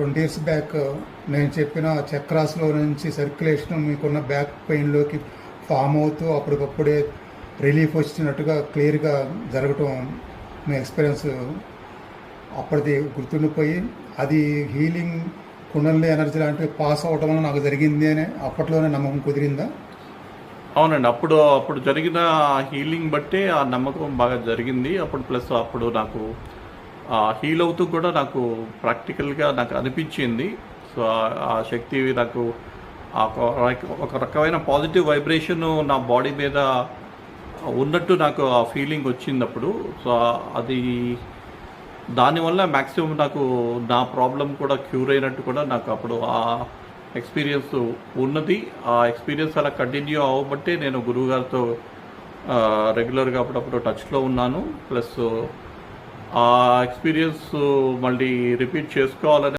Twenty years back నేను చెప్పిన చక్రాస్లో నుంచి సర్క్యులేషన్ మీకున్న బ్యాక్ పెయిన్లోకి ఫామ్ అవుతూ అప్పటికప్పుడే రిలీఫ్ వచ్చినట్టుగా క్లియర్గా జరగటం మీ ఎక్స్పీరియన్స్ అప్పటిది గుర్తుండిపోయి అది హీలింగ్ కుండలి ఎనర్జీ లాంటివి పాస్ అవటం వల్ల నాకు జరిగింది అని అప్పట్లోనే నమ్మకం కుదిరిందా? అవునండి. అప్పుడు అప్పుడు జరిగిన హీలింగ్ బట్టే ఆ నమ్మకం బాగా జరిగింది. అప్పుడు ప్లస్ అప్పుడు నాకు హీల్ అవుతూ కూడా నాకు ప్రాక్టికల్గా నాకు అనిపించింది. సో ఆ- శక్తి నాకు ఆ ఒక రకమైన పాజిటివ్ వైబ్రేషన్ నా బాడీ మీద ఉన్నట్టు నాకు ఆ ఫీలింగ్ వచ్చింది అప్పుడు సో అది దానివల్ల మ్యాక్సిమం నాకు నా ప్రాబ్లం కూడా క్యూర్ అయినట్టు కూడా నాకు అప్పుడు ఆ ఎక్స్పీరియన్స్ ఉన్నది. ఆ ఎక్స్పీరియన్స్ అలా కంటిన్యూ అవ్వబట్టే నేను గురువుగారితో రెగ్యులర్గా అప్పుడప్పుడు టచ్లో ఉన్నాను. ప్లస్ ఆ ఎక్స్పీరియన్స్ మళ్ళీ రిపీట్ చేసుకోవాలని